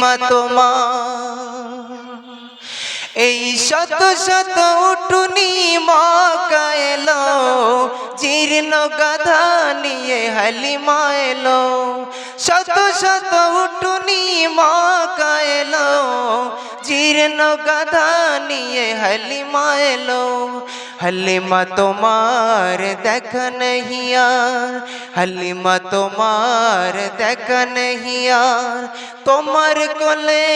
হালিমা তোমার। এই শত শত উটুনি মকা এলো, জীর্ণ গাধা নিয়ে হালিমা এলো। শত শত উটুনি মকা এলো, জীর্ণ গাধা নিয়ে হালিমা এলো। হালিমা তোমার দেখ नहीं यार হালিমা তোমার দেখ नहीं यार তোমার কোলে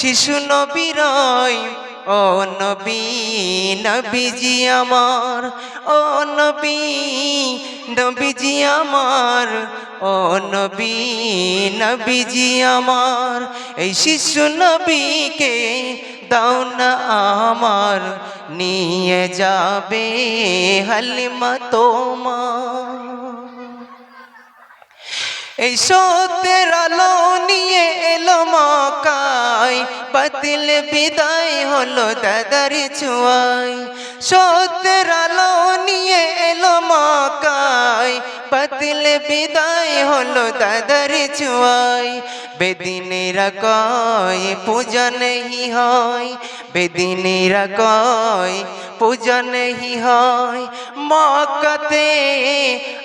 শিশু নবীরয় ও নবী নবীজি আমার ও নবী নবীজি আমার ও নবী নবীজি আমার এই শিশু নবীকে দাও না আমার নিয়ে যাবে হালিমা তোমা এই সত্যের আলো নিয়ে এলো মকাই পাতিল বিদায় হলো দাদার ছুয়াই বাতিল বিদায় হলো দাদার ছুয়াই বেদিনেরা কয়, পূজা নেই হয়। বেদিনেরা কয়, পূজা নেই হয়। মকাতে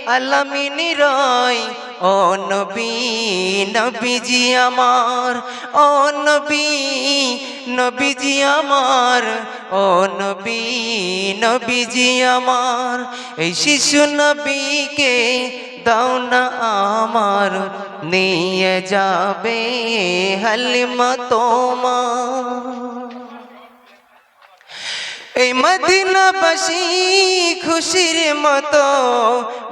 আলামিনী রয়, ও নবী, নবীজি আমার, ও নবী, নবীজি আমার, ও নবী, নবীজি আমার। এই শিশু নবীকে দাও না আমার নিয়ে যাবে হালিমা তোমার। এই মদিনাবাসী খুশির মতো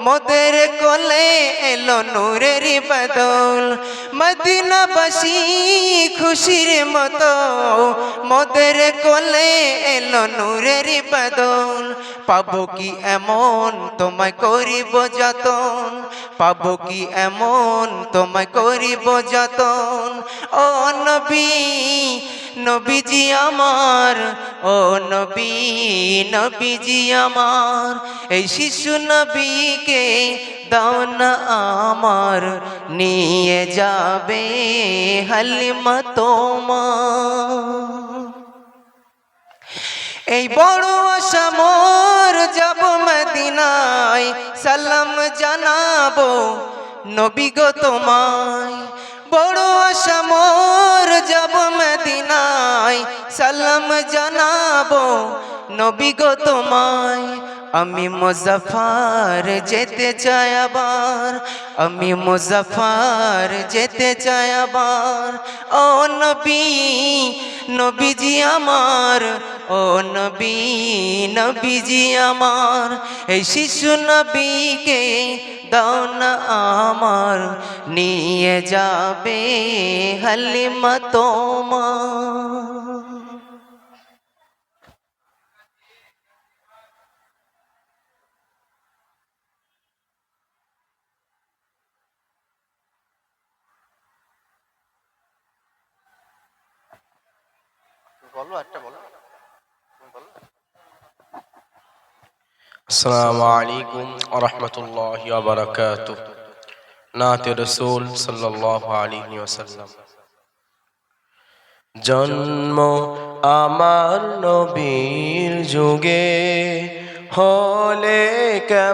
মোদের কোলে এলো নূরের বদল। মদিনাবাসী খুশির মতো মোদের কোলে এলো নূরের বদল। পাবো কি এমন, তোমায় করিব যতন। পাবো কি এমন, তোমায় করিব যতন। ও নবী, নবীজি আমার, ও নবী, নবীজি আমার। এই শিশু নবীকে দাও না আমার, নিয়ে যাবে হালিমা তোমার। এই বড় আশা মোর, যাব মদিনায়, সালাম জানাব নবী গো তোমায়। বড় আশা মোর, যাব মদিনায়, সালাম জানাব নবী গো তোমায়। আমি মুজাফার যেতে চাই আবার, আমি মুজাফার যেতে চাই আবার। ও নবী, নবীজি আমার, ও নবী, নবীজি আমার। এই শিশু নবীকে দাও না আমার, নিয়ে যাবে হালিমা তোমার। বলো একটা বলো বলো السلام عليكم ورحمة الله وبركاته নাতে রসুল সাল্লাল্লাহু আলাইহি ওয়াসাল্লাম জন্ম আমার নবীর যুগে হলে কেমন